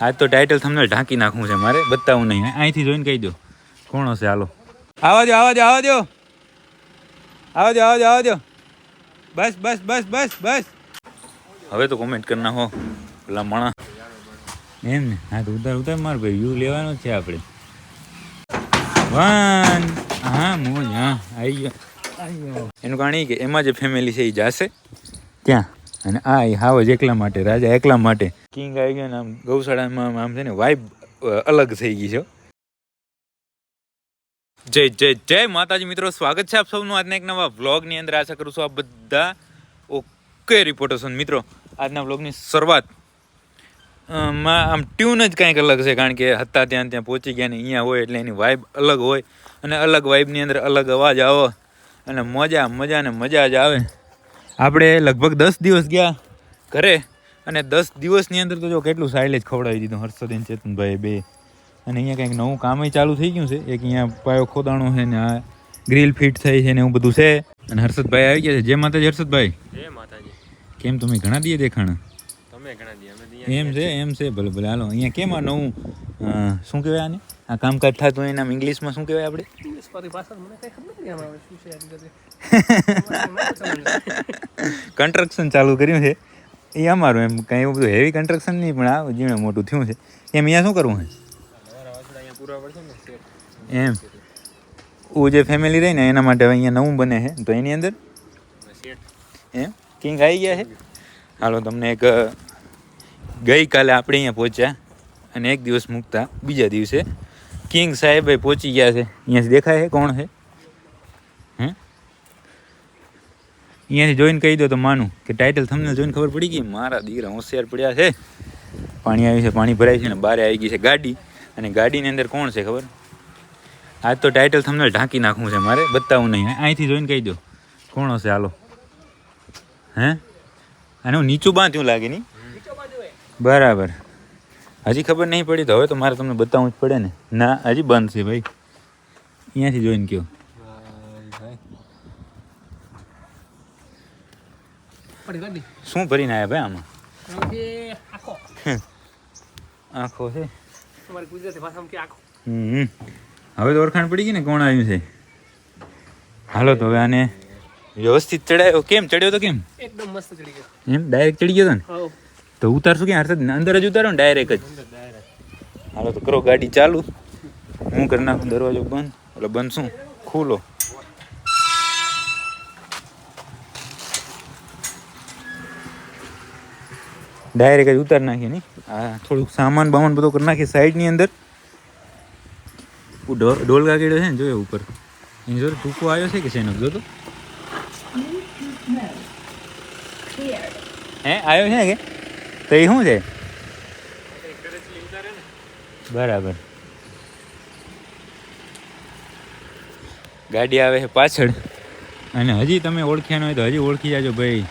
આજ તો ટાઇટલ તમને ઢાંકી નાખવું છે મારે, બતાવું નહીં. અહીંથી જોઈને કહી દો. કોણ હશે હાલો? આવા દો આવા દો આવા દો આવા દો આવા દો આવા બસ બસ બસ બસ બસ. હવે તો કોમેન્ટ કરી નાખો, પેલા મણા. એમ ને હા તો ઉતાર ઉતાર માર ભાઈ વ્યૂ લેવાનો છે આપણે. વન હા, મોજ, હા આવી ગયો. એનું કારણ એ કે એમાં જે ફેમિલી છે એ જાશે. ત્યાં અને આ હાવ જ એકલા માટે, રાજા એકલા માટે. કિંગ આવી ગયો ને આમ, ગૌશાળામાં આમ છે ને વાઇબ અલગ થઈ ગઈ છે જય જય જય માતાજી મિત્રો, સ્વાગત છે આપ સૌનું આજના એક નવા વ્લોગની અંદર. આશા કરું છું આપ બધા ઓકે રિપોર્ટર છો. મિત્રો, આજના વ્લોગની શરૂઆતમાં આમ ટ્યુન જ કંઈક અલગ છે, કારણ કે હતા ત્યાં ત્યાં પહોંચી ગયા ને અહીંયા હોય એટલે એની વાઇબ અલગ હોય. અને અલગ વાઇબની અંદર અલગ અવાજ આવે. અને મજા મજા ને મજા જ આવે. આપણે લગભગ દસ દિવસ ગયા ઘરે અને દસ દિવસની અંદર તો જો કેટલું સાઇલેજ ખવડાવી દીધું હર્ષદીન ચેતનભાઈ બે. અને અહીંયા કંઈક નવું કામય ચાલુ થઈ ગયું છે. એક અહીંયા પાયો ખોદાણો છે ને આ ગ્રીલ ફિટ થઈ છે ને એવું બધું છે. અને હર્ષદભાઈ આવી ગયા છે. જે માતાજી હર્ષદભાઈ. જય માતાજી. કેમ તમે ઘણા દીએ દેખાણા? તમે ઘણા દી એમ છે એમ છે. ભલે ભલે. હાલો અહીંયા કેમ આ નવું શું કહેવાય આને? આ કામકાજ થતું એના ઇંગ્લિશમાં શું કહેવાય આપણે? સ્વાતી પાછળ મને કઈ ખબર નથી આમાં શું છે આ કન્સ્ટ્રક્શન ચાલુ કર્યું છે. એ અમારું એમ કંઈ એવું બધું હેવી કન્સ્ટ્રક્શન નહીં, પણ આ જીણે મોટું થયું છે. એમ અહીંયા શું કરવું છે? અહીંયા એમ. હું જે ફેમિલી રહી ને, એના માટે અહીંયા નવું બને છે. તો એની અંદર? એમ? કિંગ આવી ગયા છે. હાલો, તમને એક ગઈકાલે આપણે અહીંયા પહોંચ્યા અને એક દિવસ મૂકતા બીજા દિવસે. કિંગ સાહેબ પહોંચી ગયા છે. અહીંયાથી દેખાય છે કોણ છે? અહીંયાથી જોઈને કહી દો તો માનું કે ટાઇટલ તમને જોઈને ખબર પડી ગઈ? મારા દીકરા હોશિયાર પડ્યા છે. પાણી આવ્યું છે, પાણી ભરાય છે ને બારે આવી ગઈ છે ગાડી. અને ગાડીની અંદર કોણ છે ખબર? આજ તો ટાઇટલ તમને ઢાંકી નાખવું છે મારે, બતાવું નહીં. અહીંથી જોઈને કહી દો. કોણ હશે? હાલો. હે? અને હું નીચું બાંધ્યું લાગે નહીં? બરાબર. હજી ખબર નહીં પડી તો હવે તો મારે તમને બતાવવું જ પડે ને. ના, હજી બંધ છે ભાઈ. અહીંયાથી જોઈને કયો પડી ગાડી શું ભરીને આવ્યા ભાઈ આમાં? આખો. છે? હવે તો ઓળખાણ પડી ગઈ ને કોણ આવ્યું છે? હાલો તો હવે આને વ્યવસ્થિત ચડાયો. કેમ? ચડ્યો તો કેમ? એકદમ મસ્ત ચડી ગયો. એમ? ડાયરેક્ટ ચડી ગયો તો ને? તો ઉતારશું ક્યાં હર્ષદ અંદર જ ઉતારો ને ડાયરેક્ટ જ? હાલો તો કરો ગાડી ચાલુ. હું કરી નાખું દરવાજો બંધ. એટલે બંધ શું? ખુલ્લો. ડાયરેક્ટ જ ઉતાર નાખીએ નહીં આ થોડુંક સામાન બામાન બધો કરી નાખીએ સાઈડની અંદર. ડોલ ઢોલ છે ને, જોયો ઉપર. એની જોડે ટૂંકો આવ્યો છે કે છે એનો? જોતો? હે, આવ્યો છે કે? તો એ શું છે? બરાબર. ગાડી આવે છે પાછળ. અને હજી તમે ઓળખ્યા ન હોય તો હજી ઓળખી જાજો ભાઈ.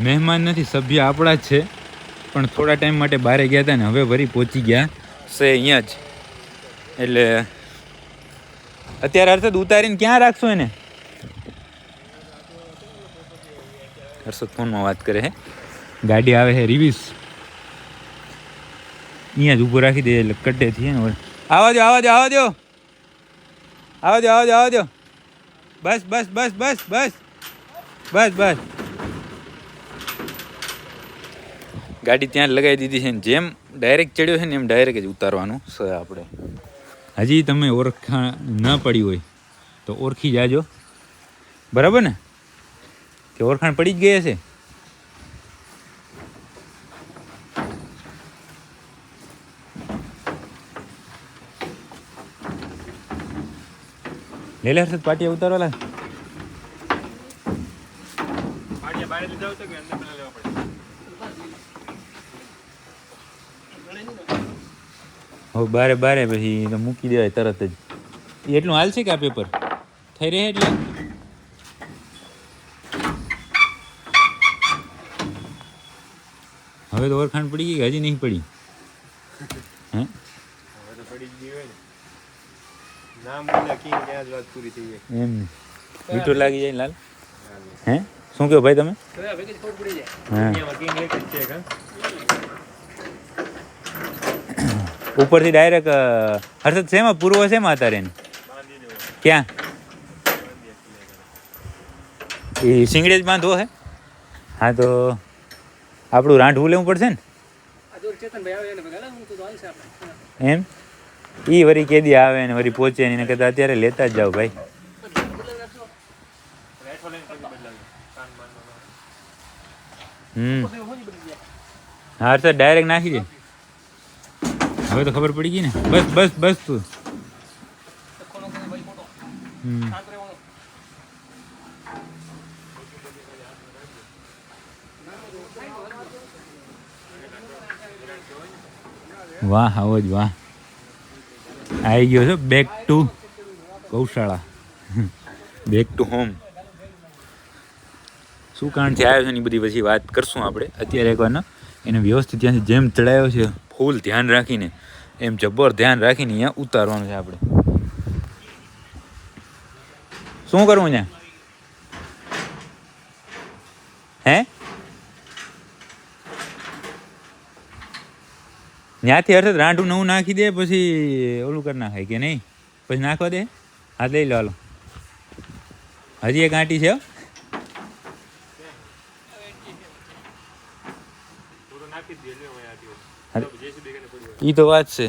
મહેમાન નથી, સભ્ય આપણા જ છે. પણ થોડા ટાઈમ માટે બહારે ગયા હતા ને, હવે વરી પહોંચી ગયા. છે અહીંયા જ. એટલે અત્યારે હર્ષદ ઉતારીને ક્યાં રાખશો એને? હર્ષદ ફોનમાં વાત કરે હે. ગાડી આવે છે રિવિસ. અહીંયા જ ઊભો રાખી દે, એટલે કડે થી ને. આવા દો આવા દો આવા દો આવા દો આવા દો આવા બસ બસ બસ બસ બસ. બસ બસ. ગાડી ત્યાં જ લગાવી દીધી છે ને જેમ ડાયરેક્ટ ચડ્યો છે ને એમ ડાયરેક્ટ જ ઉતારવાનું છે આપણે. હજી તમે ઓળખા ન પડી હોય તો ઓળખી જાજો. બરાબર ને? કે ઓળખાણ પડી જ ગઈ હશે? લે લે હર્ષદ પાટિયા ઉતારો લા પાડિયા બહાર લીધા હોય તો કે અંદર પેલા લેવા પડે હવે બારે બારે પછી તો મૂકી દેવાય તરત જ. ઈ એટલું હાલ છે કે આ પેપર થઈ રહે એટલે? હવે તો ઓળખાણ પડી ગઈ કે હજી નહીં પડી. હે? હવે તો પડી જ ગઈ હોય ને. નામ બોલ્યા કિંગ ત્યાં જ વાત પૂરી થઈ જાય. એમ મીઠું લાગી જાય લાલ? હે? શું કહો ભાઈ તમે? તો ભેગી ખબર પડી જાય. હા દુનિયામાં કિંગ એક જ છે કાં ઉપરથી ડાયરેક્ટ હર્ષદ શેમાં? પૂર્વ શેમાં હતા રેન? ક્યાં? એ સિંગડે જ બાંધવો હે? હા, તો આપણું રાંઢવું લેવું પડશે ને? એમ? ઈ વરી કેદી આવે ને વરી પહોંચે ને એના કરતાં અત્યારે લેતા જ જાઓ ભાઈ. હમ. હા સર ડાયરેક્ટ નાખી દે. હવે તો ખબર પડી ગઈ ને. બસ બસ બસ તું. વાહ આવો જ વાહ. આવી ગયો છે? Back to gaushala. Back to home શું કારણથી આવ્યો છે? એની બધી પછી વાત કરશું આપણે. અત્યારે એકવાર એને વ્યવસ્થિત ત્યાંથી જેમ ચડાયો છે ફૂલ ધ્યાન રાખીને, એમ જબ્બર ધ્યાન રાખીને અહીંયા ઉતારવાનું છે આપણે. શું કરવું ત્યાં હે? ત્યાંથી અર્થાત રાંઢું નવું નાખી દે, પછી ઓલું કરી નાખાય કે નહીં? પછી નાખવા દે? હા લઈ લો, હાલો. હજી એક આંટી છે, હો. ઈ તો વાત છે.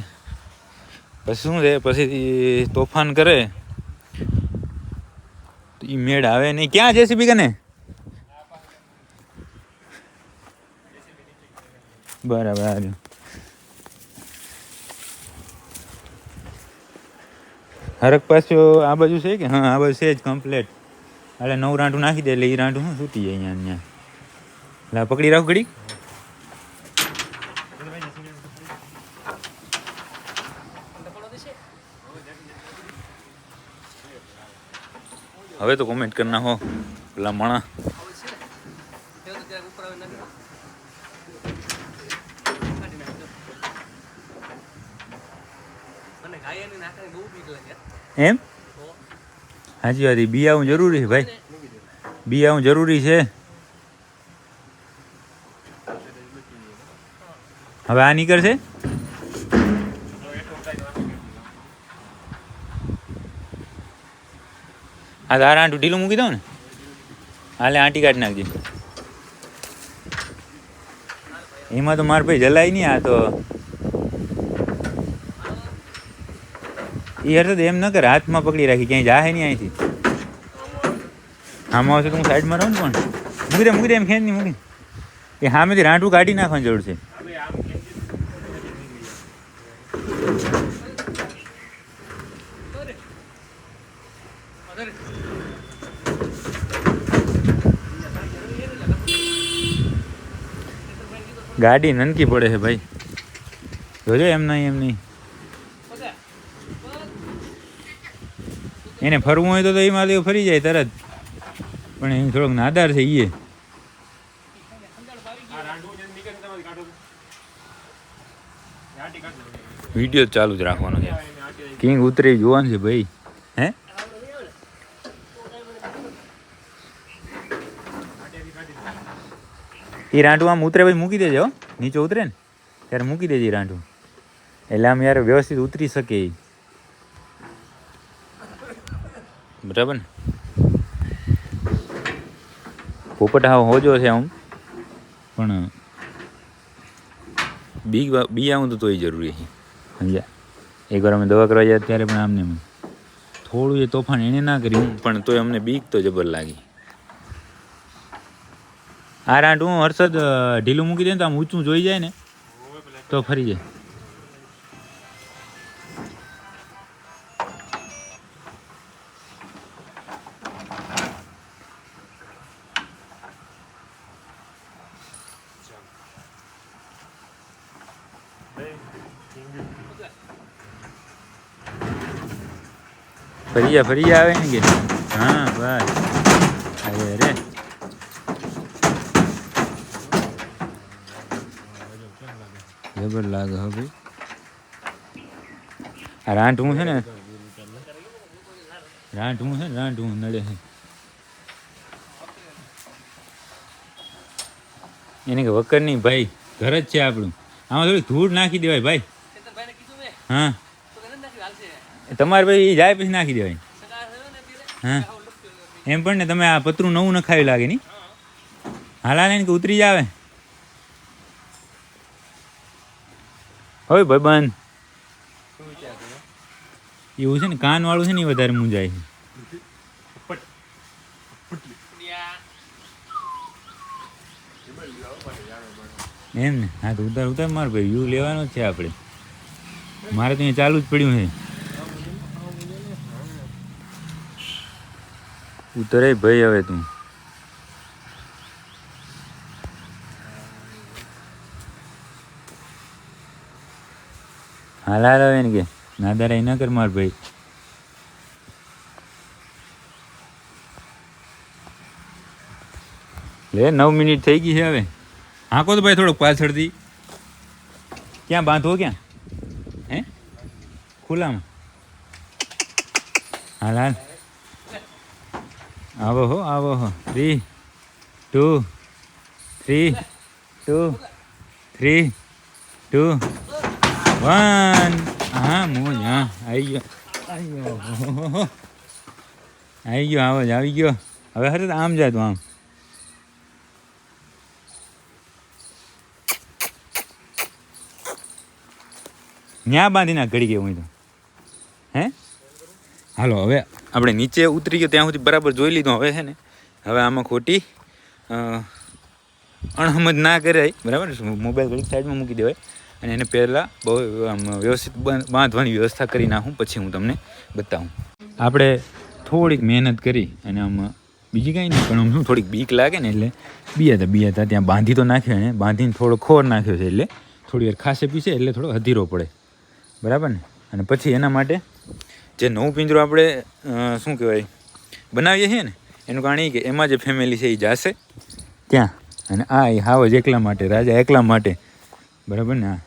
પછી શું છે? પછી તોફાન કરે. તો ઈ મેળ આવે નહીં. ક્યાં જેસીબી કને? બરાબર. આ રહ્યું. હરક પાછો આ બાજુ છે કે? હા, આ બાજુ છે જ કમ્પ્લેટ એટલે નવું રાંઢું નાખી દે એટલે એ રાંઢું શું છૂટી જાય અહીંયા અહીંયા? એટલે આ પકડી રાખો ઘડી હવે તો કોમેન્ટ કરી હો પેલા માણા. એમ? હાજી વાત બી આવું જરૂરી છે ભાઈ. બી આવું જરૂરી છે. હવે આ નીકળશે? આ તારા આંટું ઢીલું મૂકી દઉં ને? હાલે આંટી કાઢી નાખજે. એમાં તો માર ભાઈ જલાય નહીં આ તો. એ હરતો એમ ન કરે, હાથમાં પકડી રાખી, ક્યાંય જાહે નહીં અહીંથી. આમાં આવશે તો હું સાઈડમાં રહું ને પણ મૂકી દે મૂકી દે, એમ ખેંચ નહીં મૂકી એ સામેથી રાંટું કાઢી નાખવાની જરૂર છે. ગાડી નનકી પડે છે ભાઈ. જોજો એમ નહીં એમ નહીં. એને ફરવું હોય તો તો માલી ફરી જાય તરત. પણ એ થોડોક નાદાર છે એ વીડિયો ચાલુ જ રાખવાનો છે. કિંગ ઉતરી જોવાનું છે ભાઈ હે એ રાંઢું આમ ઉતરે ભાઈ મૂકી દેજો નીચે ઉતરે ને, ત્યારે મૂકી દેજે રાંઢું. એટલે આમ યાર વ્યવસ્થિત ઉતરી શકે એ બરાબર ને? પોપટ હોજો છે આમ. પણ બી બી આવું તો તોય જરૂરી છે. સમજ્યા? એકવાર અમે દવા કરવા જાય ત્યારે પણ આમને થોડું એ તોફાન એણે ના કર્યું પણ તોય અમને બીક તો જબર લાગી. આ હું હર્ષદ ઢીલું મૂકી દે ને તો આમ ઊંચું જોઈ જાય ને, તો ફરી જાય. ફરી જા ફરી જા, આવે ને કે? હા, બસ. જબર લાગે હવે આ રાંઢું છે ને, રાંઢું છે ને, રાંઢું નડે છે. એને કે વકર નહીં ભાઈ, ઘર જ છે આપણું. આમાં થોડી ધૂળ નાખી દેવાય ભાઈ. હા. તમારે ભાઈ એ જાય પછી નાખી દેવાય. હા. એમ પણ ને તમે આ પતરું નવું નખાવી લાગે નહીં. હાલ ને કે ઉતરી જાવે. હવે ભાઈ બંધ શું વિચાર છે એવું છે ને કાન વાળું છે ને એ વધારે મૂંઝાય છે. એમ ને હા તો ઉતાર ઉતાર માર ભાઈ વ્યૂ લેવાનો છે આપણે. મારે તો અહીંયા ચાલુ જ પડ્યું છે. ઉતરે ભાઈ હવે તું. હાલ હાલ હવે ને કે નાદારાઈ ન કર માર ભાઈ લે નવ મિનિટ થઈ ગઈ છે હવે હાંકો તો ભાઈ થોડોક પાછળથી ક્યાં બાંધવો ક્યાં હે ખુલ્લામાં હાલ હાલ આવો હો આવો હો three two three two three two one હા મોજ, હા, આવી ગયો. આવી ગયો. આવી ગયો આવો જ, આવી ગયો. હવે હરે આમ જા તું આમ. ન્યા બાંધી ઘડી ઘડી હું તો. હે? હાલો, હવે આપણે નીચે ઉતરી ગયો, ત્યાં સુધી બરાબર જોઈ લીધું, હવે છે ને? હવે આમાં ખોટી અણહમજ ના કરાય. બરાબર? મોબાઈલ ઘડીક સાઈડમાં મૂકી દેવાય. અને એને પહેલાં બહુ વ્યવસ્થિત બાંધવાની વ્યવસ્થા કરી નાખું, પછી હું તમને બતાવું. આપણે થોડીક મહેનત કરી અને આમ, બીજી કાંઈ નહીં, પણ આમ શું થોડીક બીક લાગે ને એટલે બીયા હતા બીયા હતા ત્યાં બાંધી તો નાખ્યો એને, બાંધીને થોડો ખોર નાખ્યો છે એટલે થોડી વાર ખાસે પીસે એટલે થોડો અધીરો પડે. બરાબર ને? અને પછી એના માટે જે નવું પિંજરું આપણે શું કહેવાય, બનાવીએ છીએ ને, એનું કારણ એ કે એમાં જે ફેમિલી છે એ જાશે. ત્યાં. અને આ એ હાવ જ એકલા માટે, રાજા એકલા માટે બરાબર ને?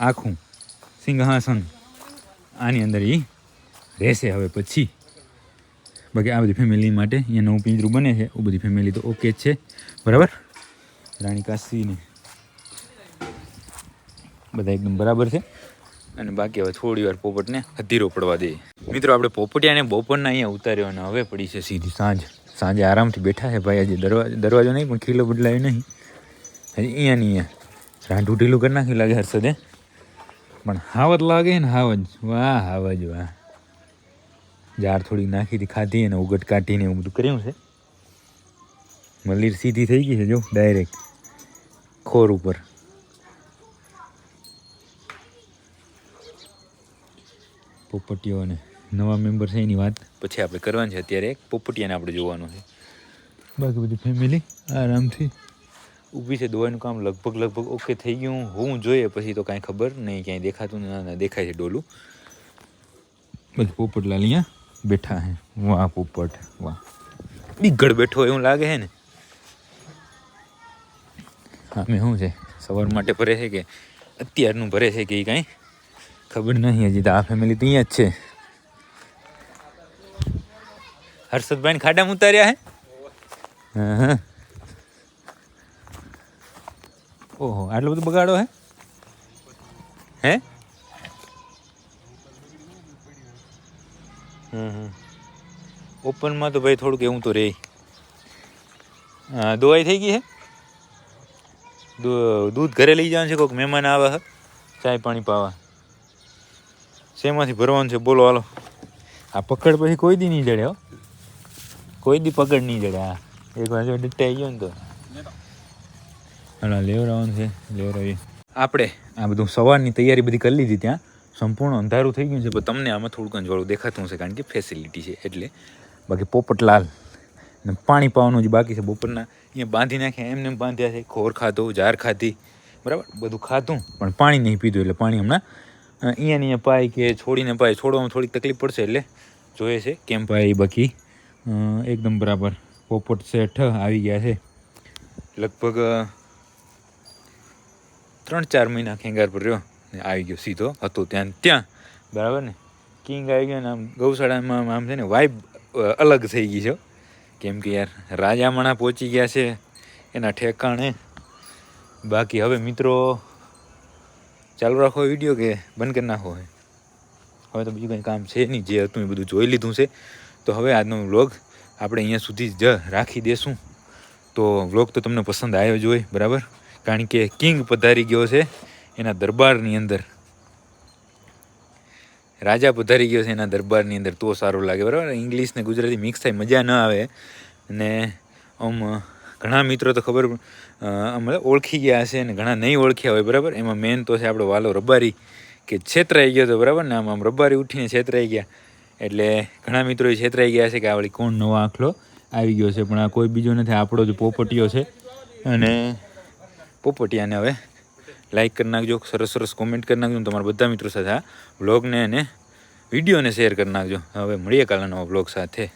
આખું સિંહાસન આની અંદર એ રહેશે હવે પછી. બાકી આ બધી ફેમિલી માટે અહીંયા નવું પિંજરું બને છે. એ બધી ફેમિલી તો ઓકે જ છે. બરાબર? રાણી કાશીને બધા એકદમ બરાબર છે. અને બાકી હવે થોડી વાર પોપટને હધીરો પડવા દઈએ. મિત્રો, આપણે પોપટિયાને બપોરના અહીંયા ઉતાર્યો અને હવે પડી છે સીધી સાંજ. સાંજે આરામથી બેઠા છે ભાઈ. આજે દરવાજો દરવાજો નહીં, પણ ખીલો બદલાયો નહીં. હજી અહીંયા નહીં અહીંયા. રાંધું ઢીલું કરી નાખ્યું લાગે હર્ષદે પણ હાવજ લાગે ને હાવજ. વાહ હાવજ, વાહ. જાર થોડી નાખી હતી ખાધી અને ઉગટ કાઢીને એવું બધું કર્યું છે. મલીર સીધી થઈ ગઈ છે, જો ડાયરેક્ટ ખોર ઉપર. પોપટીઓને નવા મેમ્બર છે એની વાત. પછી આપણે કરવાની છે અત્યારે એક પોપટિયાને આપણે જોવાનું છે. બાકી બધી ફેમિલી આરામથી ઊભી છે દવાઈનું કામ લગભગ લગભગ ઓકે થઈ ગયું. હું જોઈએ, પછી તો કાંઈ ખબર નહીં, ક્યાંય દેખાતું ના ના, દેખાય છે ડોલું. બસ પોપટલાલ અહીંયા બેઠા હે. વાહ, પોપટ, વાહ. બિગડ બેઠો એવું લાગે હે ને? હા, મેં શું છે, સવાર માટે ભરે છે કે અત્યારનું ભરે છે કે એ કાંઈ? ખબર નહીં, હજી તો આ ફેમિલી તો અહીંયા જ છે. હર્ષદભાઈ ખાડામાં ઉતાર્યા હે? હા હા. ઓહો, આટલું બધું બગાડો હે? હે? ઓપનમાં તો ભાઈ થોડુંક એવું તો રહે દોવાઈ થઈ ગઈ હે? દૂધ ઘરે લઈ જવાનું છે, કોઈક મહેમાન આવે હે? ચાય પાણી પાવા. શેમાંથી ભરવાનું છે? બોલો, હાલો. આ પકડ પછી કોઈ દી નહીં જડે, હો. કોઈ દી પકડ નહીં જડે, આ. એક વાર જો ડટાઈ ગયો ને તો. હાલો લેવડાવવાનું છે, લેવડાવીએ. આપણે આ બધું સવારની તૈયારી બધી કરી લીધી ત્યાં. સંપૂર્ણ અંધારું થઈ ગયું છે, પણ તમને આમાં થોડુંક અંજવાળું દેખાતું હશે, કારણ કે ફેસિલિટી છે, એટલે બાકી પોપટલાલ ને પાણી પાવાનું જ બાકી છે બપોરના. અહીંયા બાંધી નાખ્યા એમને એમ બાંધ્યા છે, ખોર ખાધો, જાર ખાધી, બરાબર? બધું ખાધું, પણ પાણી નહીં પીધું, એટલે પાણી હમણાં અહીંયા અહીંયા પાય કે છોડીને પાય, છોડવામાં થોડીક તકલીફ પડશે, એટલે જોઈએ છે કેમ પાય બાકી. એકદમ બરાબર, પોપટ શેઠ આવી ગયા છે. લગભગ ત્રણ ચાર મહિના ખેંગાર પર રહ્યો ને આવી ગયો સીધો હતો ત્યાં ત્યાં. બરાબર ને? કિંગ આવી ગયો ને આમ ગૌશાળામાં આમ છે ને વાઇબ અલગ થઈ ગઈ છે કેમ કે યાર, રાજામણા પહોંચી ગયા છે એના ઠેકાણે. બાકી હવે મિત્રો, ચાલુ રાખો વીડિયો કે બંધ કરી નાખો હવે તો બીજું કંઈ કામ છે નહીં, જે હતું એ બધું જોઈ લીધું છે. તો હવે આજનો વ્લોગ આપણે અહીંયા સુધી જ રાખી દેશું. તો વ્લોગ તો તમને પસંદ આવ્યો જ હોય, બરાબર? કારણ કે કિંગ પધારી ગયો છે એના દરબારની અંદર. રાજા પધારી ગયો છે એના દરબારની અંદર, તો સારું લાગે, બરાબર? ઇંગ્લિશ ને ગુજરાતી મિક્સ થાય, મજા ન આવે. અને આમ ઘણા મિત્રો તો ખબર આમ ઓળખી ગયા હશે અને ઘણા નહીં ઓળખ્યા હોય, બરાબર? એમાં મેન તો છે આપણો વાલો રબારી, કે છેતરાઈ ગયો હતો બરાબર? ને આમ આમ રબારી ઉઠીને છેતરાઈ ગયા. એટલે ઘણા મિત્રો છેતરાઈ ગયા છે કે આવડી કોણ નવો આખલો આવી ગયો છે, પણ આ કોઈ બીજો નથી આપણો જ પોપટીયો છે. અને પોપટિયાને હવે લાઈક કરી નાખજો, સરસ સરસ કોમેન્ટ કરી નાખજો તમારા બધા મિત્રો સાથે આ વ્લોગને અને વિડીયોને શેર કરી નાખજો. હવે મળીએ કાલના નવા વ્લોગ સાથે.